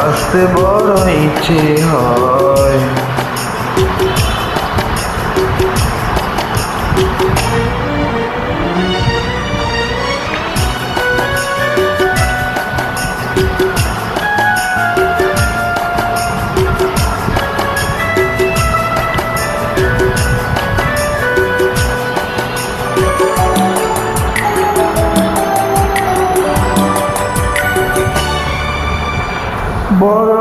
বাঁচতে বড় ইচ্ছে হয়। বড়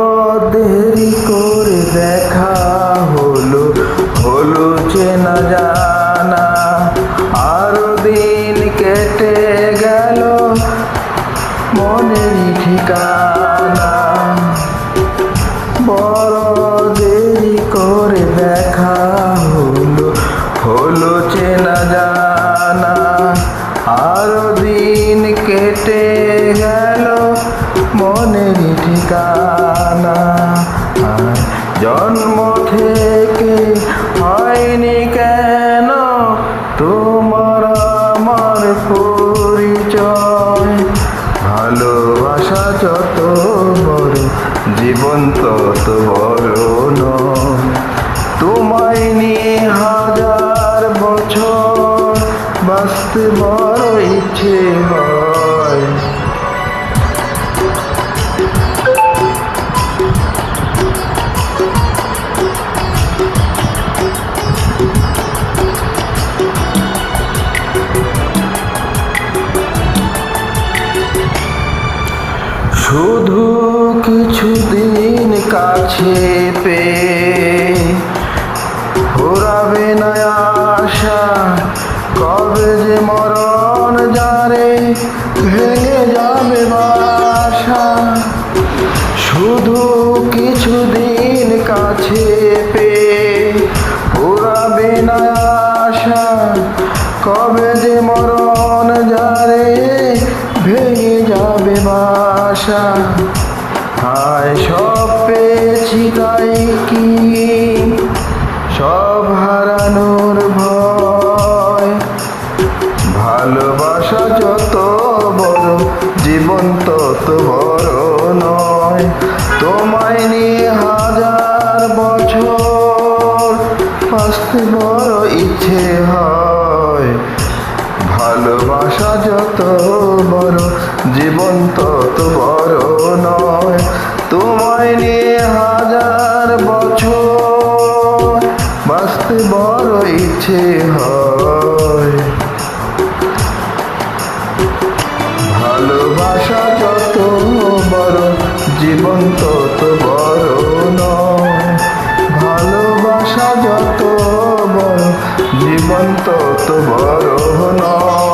দেরি করে দেখা হলো হলো চেনা জানা। আরও দিন কেটে গেল মনের ঠিকানা। বড় দেরি করে দেখা হলো হলো চেনা জানা। আরও দিন কেটে গেল মনের ঠিকানা জন্ম থেকে হয়নি কেন? তোমার আমার পরিচয়, ভালোবাসা যত বড়, জীবন তত বড় নয়। তোমায় নিয়ে হাজার বছর বাঁচতে বড় ইচ্ছে হয়। শুধু কিছুদিন কাছে পেয়ে ফুরাবে না আশা, কবে যে মরণ যারে ভেঙে যাবে বাসা। শুধু কিছুদিন কাছে পেয়ে ফুরাবে না আশা, কবে যে মরণ যারে ভেঙে যাবে বাসা। হায়, সব পেয়েছি তাই কি? সব হারানোর ভয়। ভালোবাসা যত বড়, জীবন তত বড় নয়। তোমায় নিয়ে হাজার বছর আসতে বড় ইচ্ছে হয়। ভালোবাসা যত বড়, জীবন তত বাঁচতে বড় ইচ্ছে হয়। ভালোবাসা যত বড়, জীবন তত বড় নয়। ভালোবাসা যত বড়, জীবন তত বড় নয়।